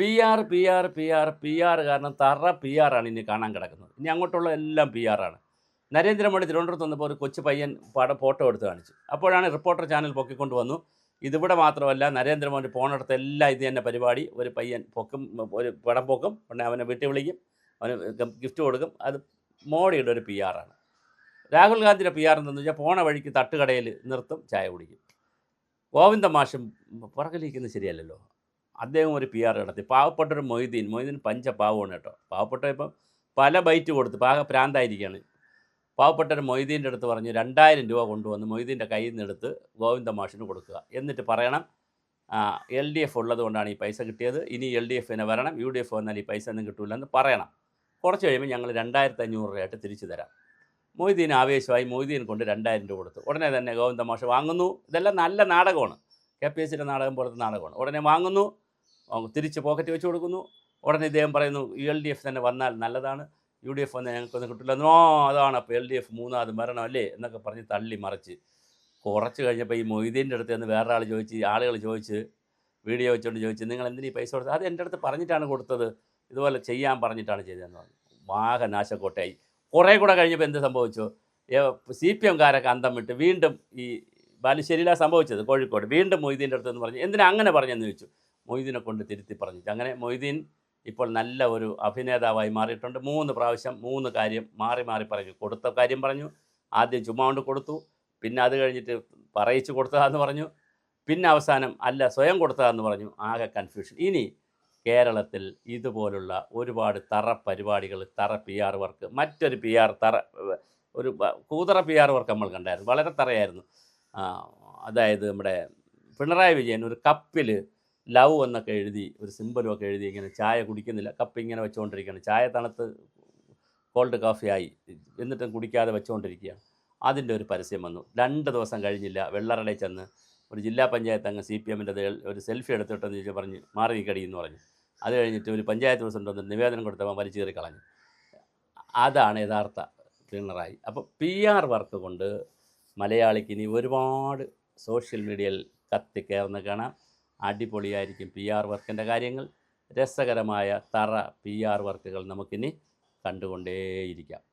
P R P R P R P R കാരണം തറ P R ആണ് ഇനി കാണാൻ കിടക്കുന്നത്. ഇനി അങ്ങോട്ടുള്ള എല്ലാം പി ആർ ആണ്. നരേന്ദ്രമോദി തിരുവനന്തപുരത്ത് വന്നപ്പോൾ ഒരു കൊച്ചു പയ്യൻ പടം ഫോട്ടോ എടുത്ത് കാണിച്ചു. അപ്പോഴാണ് റിപ്പോർട്ടർ ചാനൽ പൊക്കിക്കൊണ്ട് വന്നു. ഇതിവിടെ മാത്രമല്ല നരേന്ദ്രമോദി പോണടത്ത് എല്ലാം ഇത് തന്നെ പരിപാടി. ഒരു പയ്യൻ പൊക്കും ഒരു പടം പൊക്കും. പിന്നെ അവനെ വീട്ടിൽ വിളിക്കും. അവന് ഗിഫ്റ്റ് കൊടുക്കും. അത് മോഡിയുടെ ഒരു പി ആറാണ് രാഹുൽ ഗാന്ധിയുടെ പി ആർ എന്തെന്ന് വെച്ചാൽ പോണ വഴിക്ക് തട്ടുകടയിൽ നിർത്തും ചായ കുടിക്കും. ഗോവിന്ദ മാഷും പുറകിലിരിക്കുന്നത് ശരിയല്ലല്ലോ. അദ്ദേഹം ഒരു പി ആർ നടത്തി. പാവപ്പെട്ട ഒരു മൊയ്തീൻ മൊയ്തീൻ പഞ്ച പാവമാണ് കേട്ടോ. പാവപ്പെട്ട ഇപ്പം പല ബൈറ്റ് കൊടുത്ത് പാക പ്രാന്തായിരിക്കുകയാണ് പാവപ്പെട്ട ഒരു മൊയ്തീന്റെ അടുത്ത് പറഞ്ഞ് രണ്ടായിരം രൂപ കൊണ്ടുവന്ന് മൊയ്തീന്റെ കയ്യിൽ നിന്നെടുത്ത് ഗോവിന്ദ മാഷിന് കൊടുക്കുക. എന്നിട്ട് പറയണം എൽ ഡി എഫ് ഉള്ളത് കൊണ്ടാണ് ഈ പൈസ കിട്ടിയത്. ഇനി എൽ ഡി എഫിനെ വരണം യു ഡി എഫ് വന്നാൽ ഈ പൈസ ഒന്നും കിട്ടില്ല പറയണം. കുറച്ച് കഴിയുമ്പോൾ ഞങ്ങൾ രണ്ടായിരത്തി അഞ്ഞൂറ് രൂപയായിട്ട് തിരിച്ചു തരാം. മൊയ്തീൻ ആവേശമായി മൊയ്തീൻ കൊണ്ട് രണ്ടായിരം രൂപ കൊടുത്തു. ഉടനെ തന്നെ ഗോവിന്ദ മാഷ് വാങ്ങുന്നു. ഇതെല്ലാം നല്ല നാടകമാണ്. കെ പി എസ് സിയുടെ നാടകം പോലത്തെ നാടകമാണ്. ഉടനെ വാങ്ങുന്നു. തിരിച്ച് പോക്കറ്റ് വെച്ച് കൊടുക്കുന്നു. ഉടനെ ഇദ്ദേഹം പറയുന്നു എൽ ഡി എഫ് തന്നെ വന്നാൽ നല്ലതാണ്. യു ഡി എഫ് വന്നാൽ ഞങ്ങൾക്കൊന്നും കിട്ടില്ല എന്നോ അതാണ് അപ്പോൾ എൽ ഡി എഫ് മൂന്നാമത് മരണം അല്ലേ എന്നൊക്കെ പറഞ്ഞ് തള്ളി മറിച്ച്. കുറച്ച് കഴിഞ്ഞപ്പോൾ ഈ മൊയ്തീന്റെ അടുത്ത് നിന്ന് വേറെ ചോദിച്ച് ആളുകൾ ചോദിച്ച് വീഡിയോ വെച്ചുകൊണ്ട് ചോദിച്ച് നിങ്ങൾ എന്തിനീ പൈസ കൊടുത്തത്? അത് എന്റെ അടുത്ത് പറഞ്ഞിട്ടാണ് കൊടുത്തത്. ഇതുപോലെ ചെയ്യാൻ പറഞ്ഞിട്ടാണ് ചെയ്തതെന്ന് പറഞ്ഞു. വാഹ നാശക്കോട്ടയായി കുറേ കൂടെ കഴിഞ്ഞപ്പോൾ എന്ത് സംഭവിച്ചു? സി പി എംകാരൊക്കെ അന്തം വിട്ട് വീണ്ടും ഈ ബാലുശ്ശേരിയിലാണ് സംഭവിച്ചത് കോഴിക്കോട്. വീണ്ടും മൊയ്തീന്റെ അടുത്തെന്ന് പറഞ്ഞു എന്തിനാ അങ്ങനെ പറഞ്ഞെന്ന് ചോദിച്ചു? മൊയ്തീനെ കൊണ്ട് തിരുത്തി പറഞ്ഞു. അങ്ങനെ മൊയ്തീൻ ഇപ്പോൾ നല്ല ഒരു അഭിനേതാവായി മാറിയിട്ടുണ്ട്. മൂന്ന് പ്രാവശ്യം മൂന്ന് കാര്യം മാറി മാറി പറഞ്ഞു. കൊടുത്ത കാര്യം പറഞ്ഞു. ആദ്യം ചുമ്മാ കൊണ്ട് കൊടുത്തു. പിന്നെ അത് കഴിഞ്ഞിട്ട് പറയിച്ചു കൊടുത്തതാന്ന് പറഞ്ഞു. പിന്നെ അവസാനം അല്ല സ്വയം കൊടുത്തതാന്ന് പറഞ്ഞു. ആകെ കൺഫ്യൂഷൻ ഇനി കേരളത്തിൽ ഇതുപോലുള്ള ഒരുപാട് തറ പരിപാടികൾ തറ പി ആർ വർക്ക് മറ്റൊരു പി ആർ തറ ഒരു കൂതറ പി ആർ വർക്ക് നമ്മൾ കണ്ടായിരുന്നു. വളരെ തറയായിരുന്നു. അതായത് നമ്മുടെ പിണറായി വിജയൻ ഒരു കപ്പിൽ ലവ് എന്നൊക്കെ എഴുതി ഒരു സിമ്പലും ഒക്കെ എഴുതി ഇങ്ങനെ ചായ കുടിക്കുന്നില്ല. കപ്പ് ഇങ്ങനെ വെച്ചുകൊണ്ടിരിക്കുകയാണ് ചായ തണുത്ത് കോൾഡ് ആയി. എന്നിട്ടും കുടിക്കാതെ വെച്ചുകൊണ്ടിരിക്കുകയാണ് അതിന്റെ ഒരു പരസ്യം വന്നു. രണ്ട് ദിവസം കഴിഞ്ഞില്ല. വെള്ളറടയിൽ ചെന്ന് ഒരു ജില്ലാ പഞ്ചായത്ത് അംഗം സി പി എമ്മിന്റെ ഒരു സെൽഫി എടുത്തിട്ടെന്ന് ചോദിച്ചാൽ പറഞ്ഞ് മാറി നിൽക്കടി എന്ന് പറഞ്ഞു. അത് കഴിഞ്ഞിട്ട് ഒരു പഞ്ചായത്ത് പ്രസിഡന്റ് വന്ന് നിവേദനം കൊടുത്തപ്പോൾ വലിച്ചു കയറി കളഞ്ഞു. അതാണ് യഥാർത്ഥ പിണറായി അപ്പോൾ പി ആർ വർക്ക് കൊണ്ട് മലയാളിക്ക് ഇനി ഒരുപാട് സോഷ്യൽ മീഡിയയിൽ കത്തിക്കയറുന്ന കാണാം. അടിപൊളിയായിരിക്കും പി ആർ വർക്കിന്റെ കാര്യങ്ങൾ. രസകരമായ തറ പി ആർ വർക്കുകൾ നമുക്കിനി കണ്ടുകൊണ്ടേയിരിക്കാം.